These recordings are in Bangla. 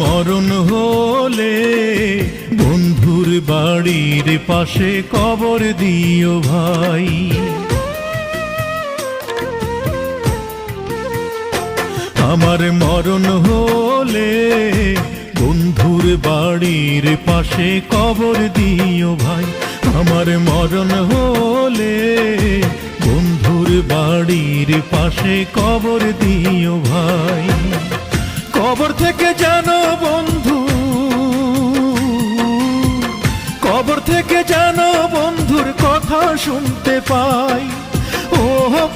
মরণ হলে বন্ধুর বাড়ির পাশে কবর দিও ভাই। আমার মরণ হলে বন্ধুর বাড়ির পাশে কবর দিও ভাই। আমার মরণ হলে বন্ধুর বাড়ির পাশে কবর দিও ভাই। কবর থেকে যেন বন্ধু, কবর থেকে যেন বন্ধুর কথা শুনতে পাই। ও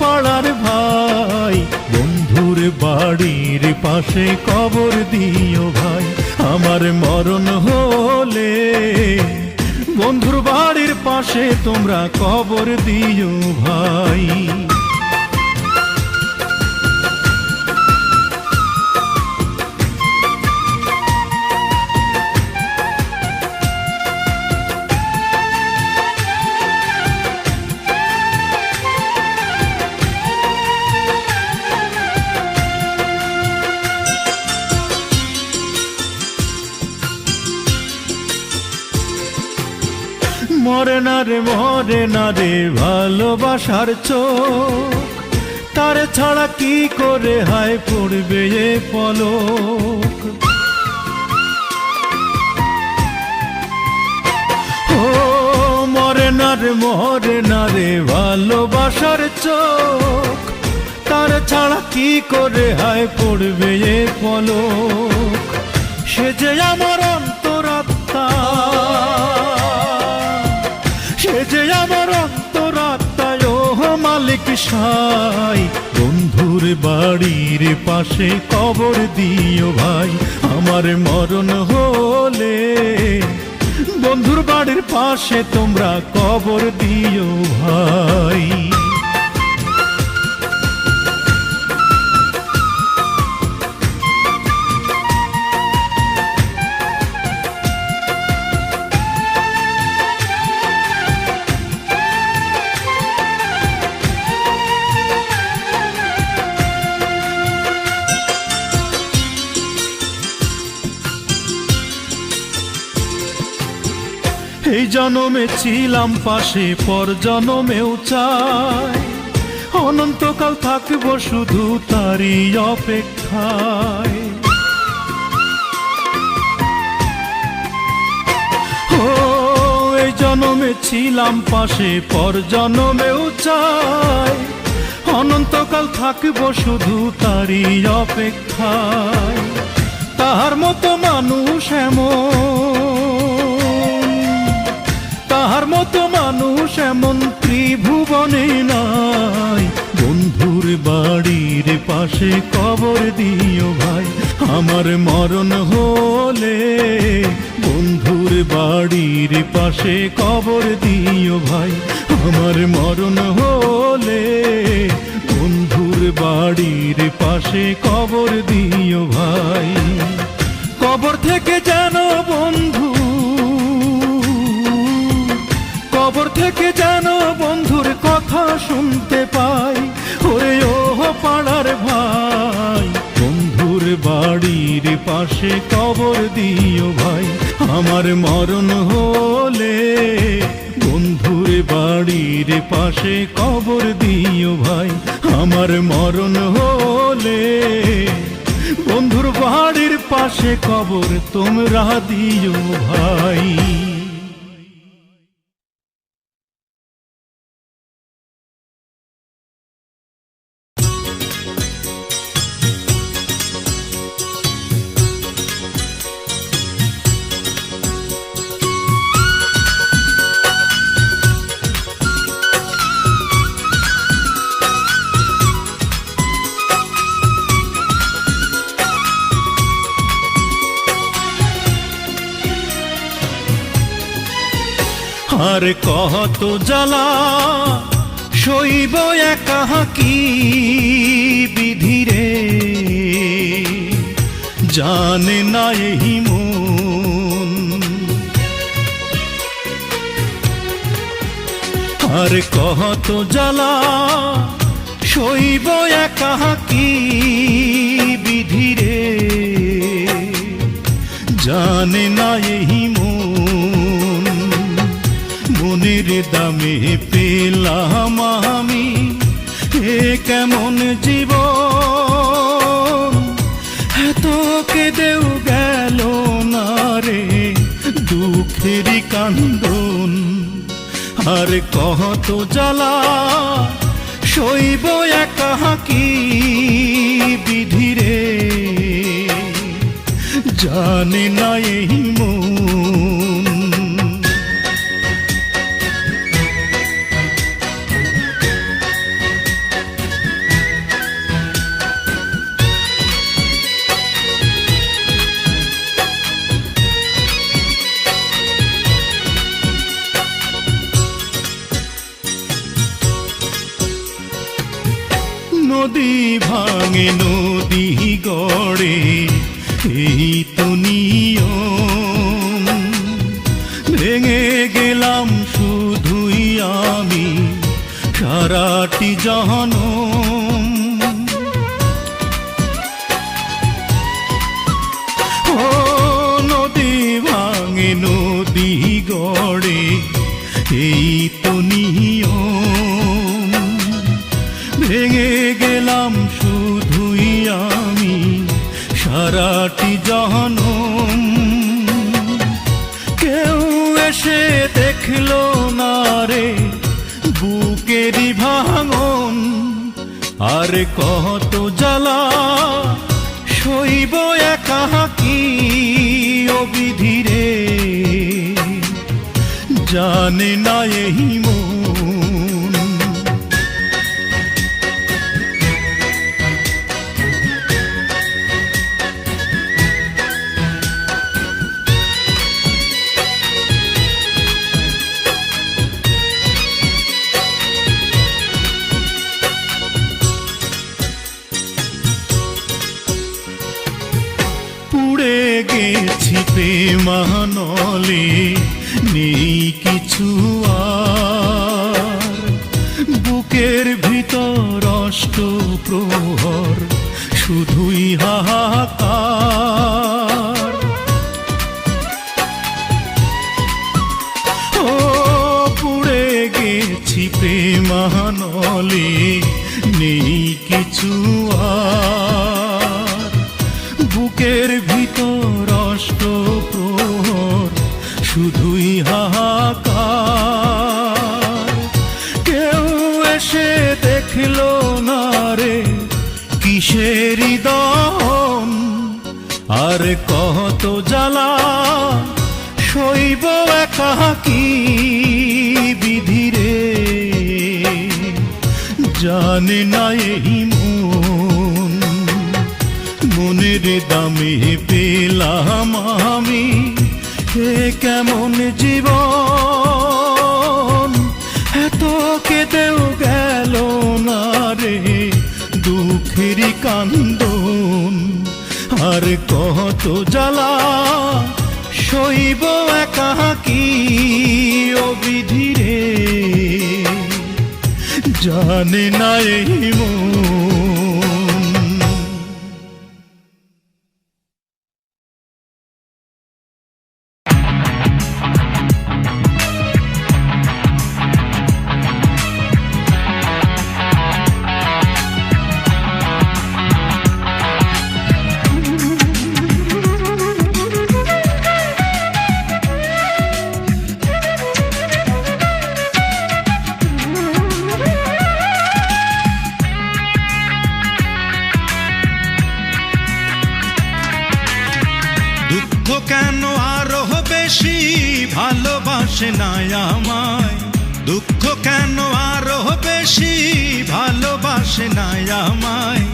পাড়ার ভাই, বন্ধুর বাড়ির পাশে কবর দিও ভাই। আমার মরণ হলে বন্ধুর বাড়ির পাশে তোমরা কবর দিও ভাই। মরে না রে, মরে না রে, ভালোবাসার চোখ। তার ছাড়া কি করে হায় পড়বে এ পলক? ও মরে না রে, মরে না রে, ভালোবাসার চোখ। তার ছাড়া কি করে হায় পড়বে এ পলক? সে যে আমার মালিক সাই, বন্ধুর বাড়ির পাশে কবর দিও ভাই। আমার মরণ হলে বন্ধুর বাড়ির পাশে তোমরা কবর ছিলাম পাশে পর জনমেও চাই। অনন্তকাল থাকব শুধু তারই অপেক্ষায়। ও, এই জনমে ছিলাম পাশে পর জনমেও চাই। অনন্তকাল থাকব শুধু তারই অপেক্ষায়। তাহার মতো মানুষ এমন তাহার মতো মানুষ এমন ত্রিভুবনে নাই। বন্ধুর বাড়ির পাশে কবর দিও ভাই, আমার মরণ হলে বন্ধুর বাড়ির পাশে কবর দিও ভাই, আমার মরণ হলে বন্ধুর বাড়ির পাশে কবর দিও ভাই। কবর থেকে যেন বন্ধু কবর থেকে যেন বন্ধুর কথা শুনতে পাই। ওরে ও পাড়ার ভাই, বন্ধুর বাড়ির পাশে কবর দিও ভাই। আমার মরণ হলে বন্ধুর বাড়ির পাশে কবর দিও ভাই। আমার মরণ হলে বন্ধুর বাড়ির পাশে কবর তোমরা দিও ভাই। আর কত জ্বালা শৈব কি বিধিরে। জানে না এই মন। আর কত জ্বালা শৈব কি বিধিরে। জানে না এই মন। মনের দামে পেলাম আমি। এ কেমন জীব এত কেঁদেও গেল না রে দুঃখেরই কান্দন। আর কত জ্বালা শৈব একা কি বিধিরে জানে না এই মন গড়ে, এই তো ভেঙে গেলাম শুধুই আমি, সারাটি জহনম। কেউ এসে দেখল না রে, বুকেরই ভাঙন। আর কত জ্বালা শৈব একা কি অবিধিরে। জানে না এই মন পুড়ে গেছি প্রেমানলে নেই কিছু আর। বুকের ভিতর অষ্ট প্রহর শুধুই হাহাকার। ও, পুড়ে গেছি প্রেমানলে, নেই কিছু কত জ্বালা শৈব একা কি বিধিরে জানে না এই মন, মনের দামে পেলাম আমি, এ কেমন জীবন? এত কেঁদেও গেল না রে দুঃখেরই কান্দন। আর কত জ্বালা শৈব একা কি অবিধিরে জানে না এই মন ভালোবাসে না আমায়।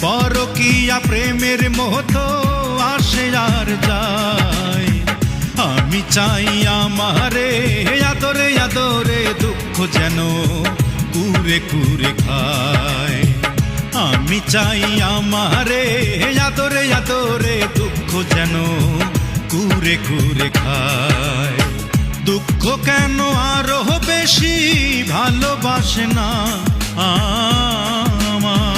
পরকিয়া প্রেমের মতো আসে আর যায়। আমি চাই আমারে, আদরে আদরে দুঃখ যেন কুরে কুরে খায়। আমি চাই আমারে, আদরে আদরে দুঃখ যেন কুরে কুরে খায়। দুঃখ কেন আরও বেশি ভালোবাসে না? আমায়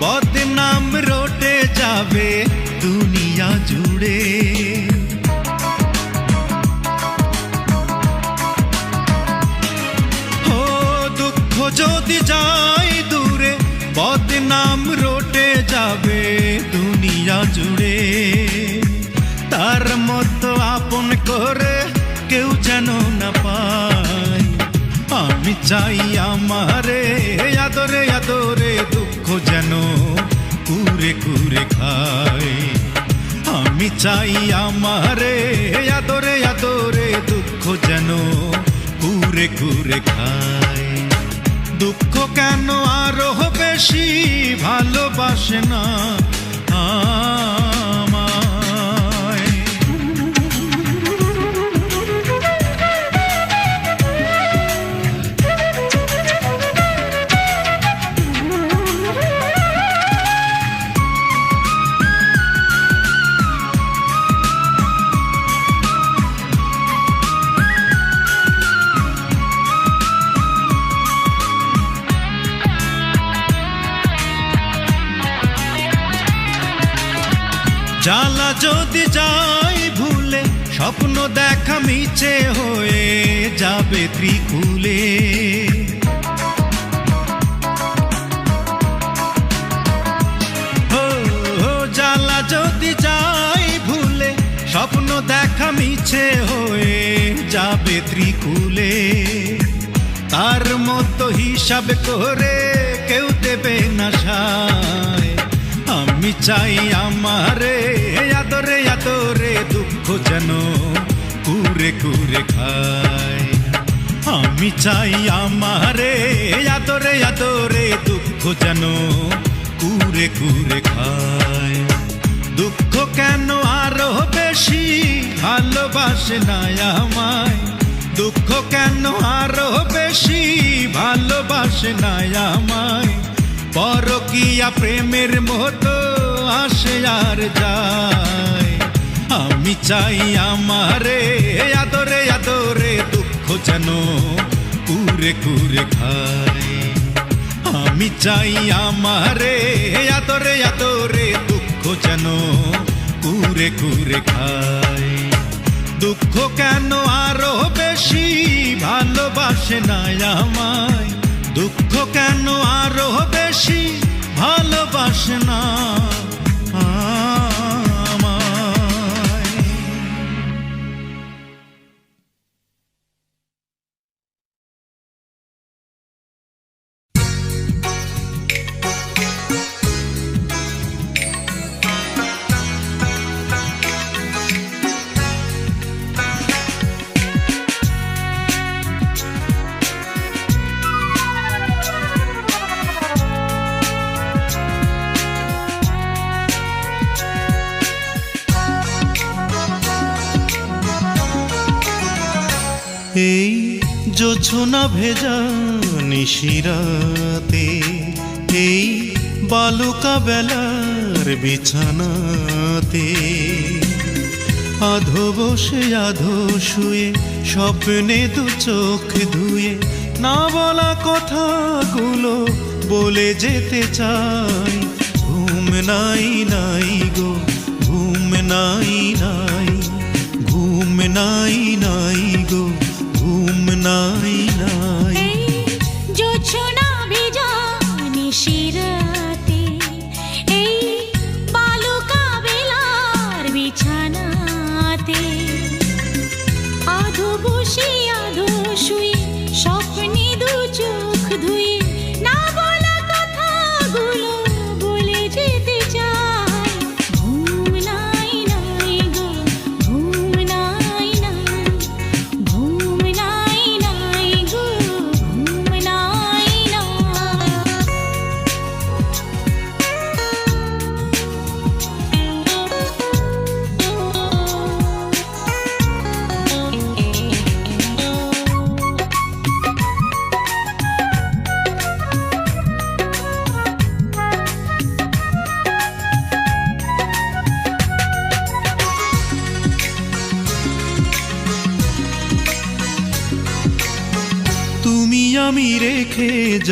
বদনাম রোটে যাবে দুনিয়া জুড়ে। ও দুঃখ যদি যাই দূরে, বদনাম রোটে যাবে দুনিয়া জুড়ে। তার মতো আপন করে আমি চাই আমারে আদরে আদরে দুঃখ যেন কুরে কুরে খায়। আমি চাই আমারে আদরে আদরে দুঃখ যেন কুরে কুরে খায়। দুঃখ কেন আরও বেশি ভালোবাসে না যাই ভুলে, স্বপ্ন দেখা মিছে হয়ে যাবে ত্রিকুলে। জ্বালা যদি যাই ভুলে, স্বপ্ন দেখা মিছে হয়ে যাবে ত্রিকুলে। তার মতো হিসাব করে কেউ দেবে না সায়। আমি চাই আমারে কুরে কুরে খায় আমি চাই আমারে, আদরে আদরে দুঃখ যেন কুরে কুরে খায় দুঃখ কেন আরও বেশি ভালোবাসে না আমায়? দুঃখ কেন আরও বেশি ভালোবাসে না আমায়? পরকিয়া প্রেমের মতো আসে আর যায়। আমি চাই আমারে, আদরে আদরে দুঃখ যেন কুরে কুরে খায়। আমি চাই আমারে, আদরে আদরে দুঃখ যেন কুরে কুরে খায়। দুঃখ কেন আরও বেশি ভালোবাসে না আমায়? দুঃখ কেন আরও বেশি ভালোবাসে না জোছনা ভেজা নিশিরাতে এই বালুকা বেলার বিছানাতে। আধো বসে, আধো শুয়ে, স্বপ্নে দু চোখ ধুয়ে, না বলা কথাগুলো বলে যেতে চাই। ঘুম নাই নাই গো, ঘুম নাই নাই, ঘুম নাই নাই গো, ঘুম নাই।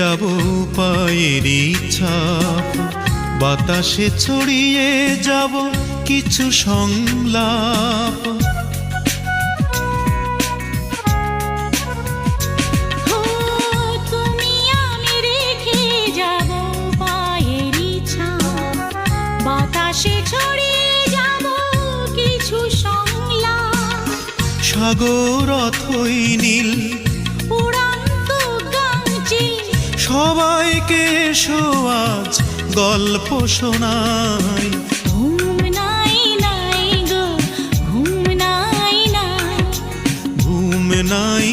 যাব পায়ের ছাপ বাতাসে ছড়িয়ে যাব কিছু সংলাপ। সাগর তুমি আমি সবাইকে এসো আজ গল্প শোনাই। ঘুম নাই নাই গো ঘুম নাই নাই। ঘুম নাই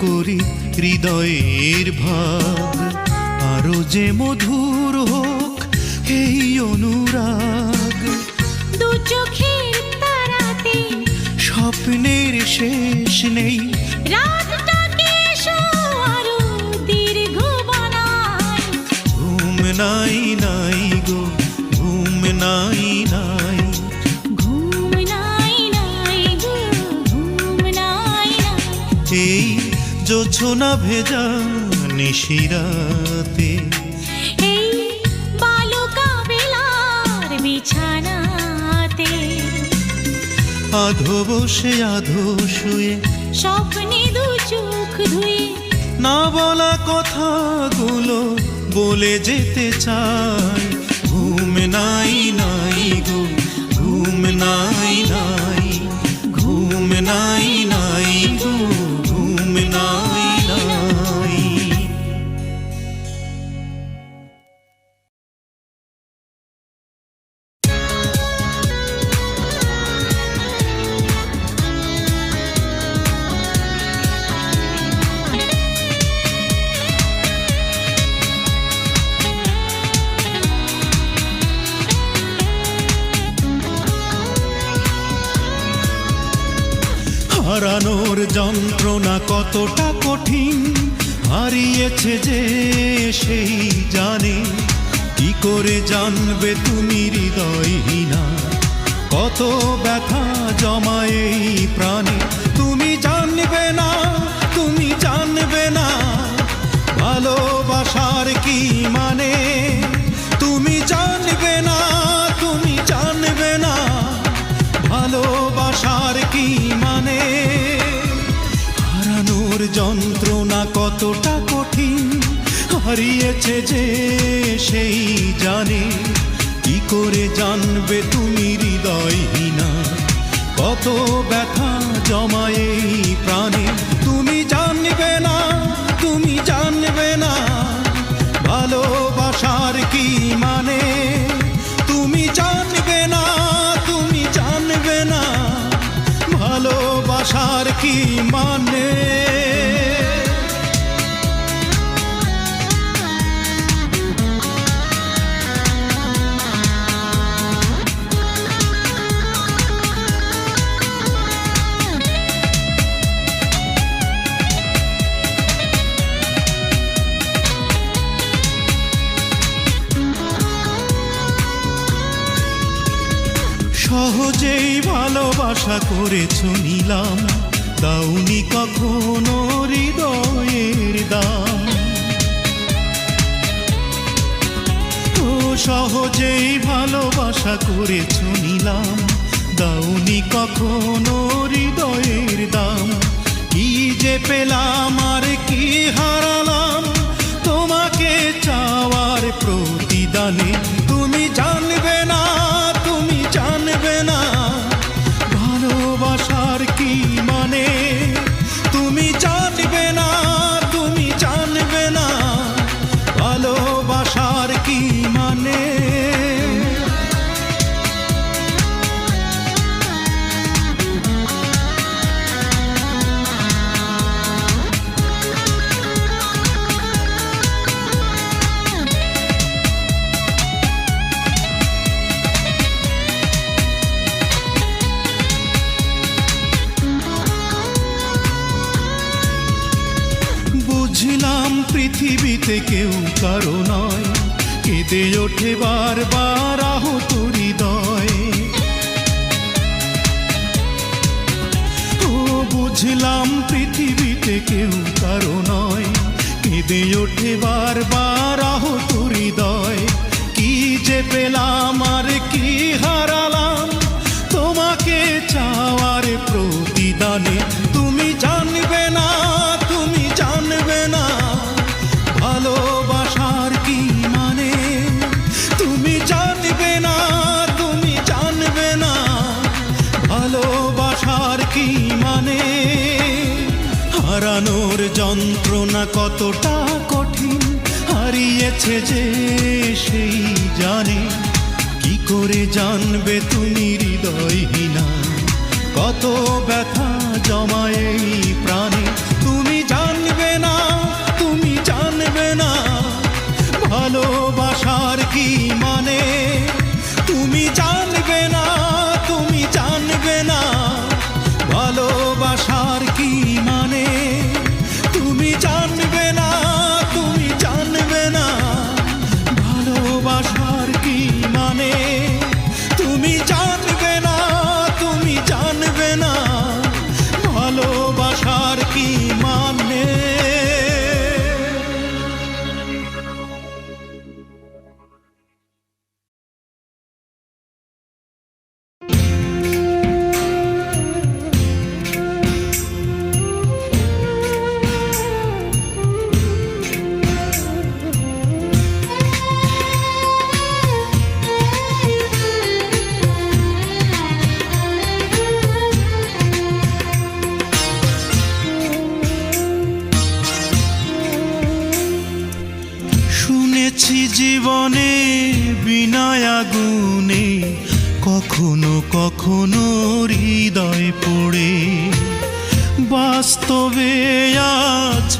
করি হৃদয়ের ভাব আরও যে মধুর হোক এই অনুরাগ। দু চোখের তারাতে স্বপ্নের শেষ নেই জোছনা ভেজা নিশিরাতে? এই বালুকা বেলার বিছানাতে। আধো বসে আধো শুয়ে। স্বপ্নে দু চোখ ধুয়ে। না বলা কথাগুলো বলে যেতে চাই। ঘুম নাই নাই গো ঘুম নাই নাই। ঘুম নাই হারানোর যন্ত্রণা কতটা কঠিন। হারিয়েছে যে সেই জানে, কি করে জানবে তুমি হৃদয়হীনা। কত ব্যথা জমায় এই প্রাণে, তুমি জানবে না, তুমি জানবে না। ভালোবাসার কি মানে? যন্ত্রণা কতটা কঠিন, হারিয়েছে যে সেই জানে। কি করে জানবে তুমি হৃদয়হীনা? কত ব্যথা জমায় প্রাণে। তুমি জানবে না, তুমি জানবে না, ভালোবাসার কি মানে? তুমি জানবে না, তুমি জানবে না, ভালোবাসার কি মানে? সহজেই ভালোবাসা করেছ নিলাম। দাউনি কখনো হৃদয়ের দাম। ও সহজেই ভালোবাসা করেছ নিলাম। দাউনি কখনো হৃদয়ের দাম। কি যে পেলাম আর কি হারালাম। তোমাকে চাওয়ার প্রতিদানে তুমি জানবে না পৃথিবীতে কেউ কারও নয়। কেঁদে ওঠে বারবার আহত হৃদয়। ও বুঝলাম পৃথিবীতে কেউ কারও নয়। কেঁদে ওঠে বারবার আহত হৃদয়। কি যে পেলাম আর কি হারালাম। তোমাকে চাওয়ার প্রতিদানে তুমি জানবে না। যন্ত্রণা কতটা কঠিন, হারিয়েছে যে সেই জানে। কি করে জানবে তুমি হৃদয়হীনা? কত ব্যথা জমায় এই প্রাণে। তুমি জানবে না, তুমি জানবে না। ভালোবাসার কি মানে?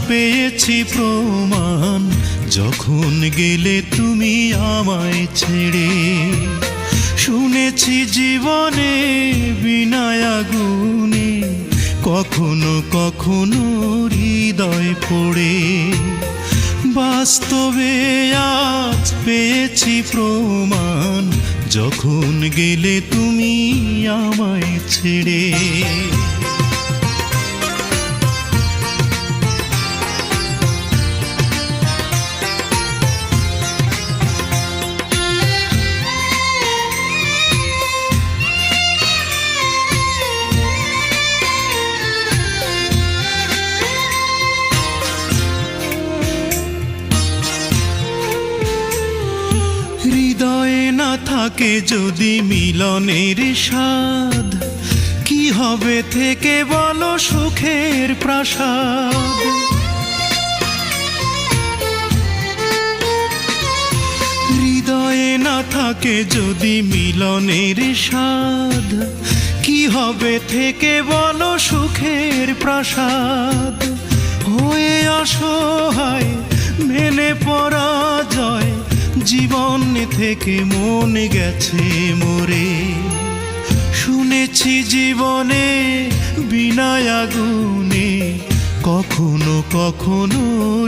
পেয়েছি প্রমাণ। যখন গেলে তুমি আমায় ছেড়ে। শুনেছি জীবনে বিনয় আগুনে। কখনো কখনো হৃদয় পড়ে। বাস্তবে আজ পেয়েছি প্রমাণ। যখন গেলে তুমি আমায় ছেড়ে। থাকে যদি মিলনের স্বাদ? কি হবে থেকে বলো সুখের প্রাসাদ? হৃদয়ে না থাকে যদি মিলনের স্বাদ? কি হবে থেকে বলো সুখের প্রাসাদ? হয়ে অসহায় মেনে পরাজয় জীবন থেকে মন গেছে মোরে। শুনেছি জীবনে বিনায় আগুনে, কখনো কখনো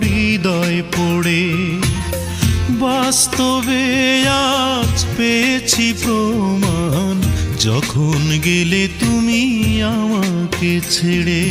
হৃদয় পড়ে। বাস্তবে আজ পেয়েছি প্রমাণ, যখন গেলে তুমি আমাকে ছেড়ে।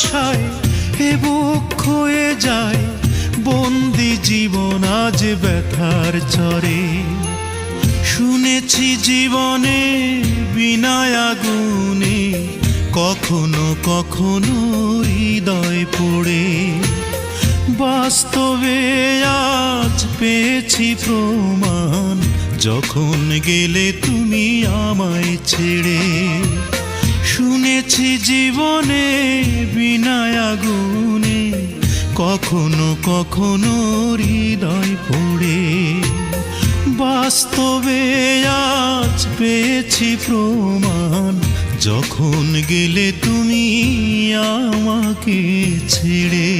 নিরাশায় এ বুক হয়ে যায়। বন্দি জীবন আজ ব্যথার চরে। শুনেছি জীবনে বিনায় আগুনে কখনো কখনো হৃদয় পড়ে। বাস্তবে আজ পেয়েছি প্রমাণ, যখন গেলে তুমি আমায় ছেড়ে। শুনেছি জীবনে বিনায় আগুনে, কখনো কখনো হৃদয় পড়ে। বাস্তবে আজ পেয়েছি প্রমাণ, যখন গেলে তুমি আমাকে ছেড়ে।